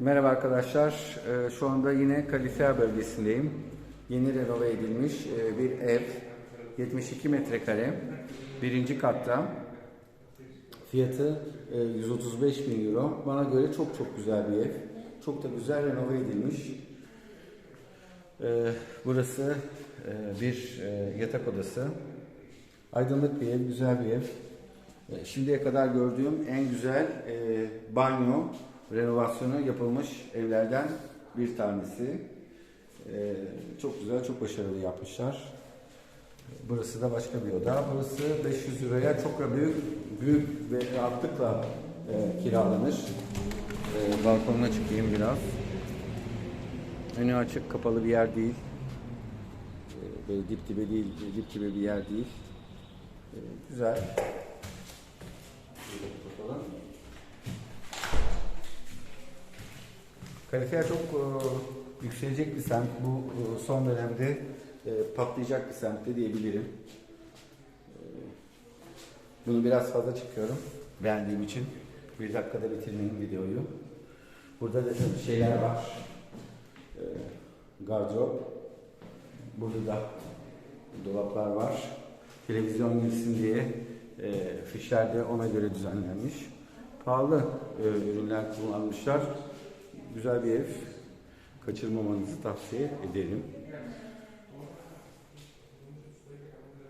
Merhaba arkadaşlar. Ee, Şu anda yine Kalifiyer bölgesindeyim. Yeni renove edilmiş e, bir ev. 72 metrekare. Birinci katta. Fiyatı e, 135 bin euro. Bana göre çok çok güzel bir ev. Çok da güzel renove edilmiş. Ee, Burası e, bir e, yatak odası. Aydınlık bir ev, güzel bir ev. E, Şimdiye kadar gördüğüm en güzel e, banyo renovasyonu yapılmış evlerden bir tanesi. E, çok güzel, çok başarılı yapmışlar. Burası da başka bir oda. Burası 500 liraya çok da büyük, büyük ve rahatlıkla e, kiralanır. E, balkonuna çıkayım biraz. Önü açık, kapalı bir yer değil. E, böyle dip dibe değil, dip dibe bir yer değil. E, güzel. Şöyle Kalifiyer çok e, yükselecek bir semt. Bu e, son dönemde e, patlayacak bir semt de diyebilirim. E, bunu biraz fazla çıkıyorum beğendiğim için. Bir dakikada bitirmeyin videoyu. Burada da şeyler var. E, gardırop. Burada da dolaplar var. Televizyon girsin diye e, fişler de ona göre düzenlenmiş. Pahalı e, ürünler kullanmışlar. Güzel bir ev. Kaçırmamanızı tavsiye ederim.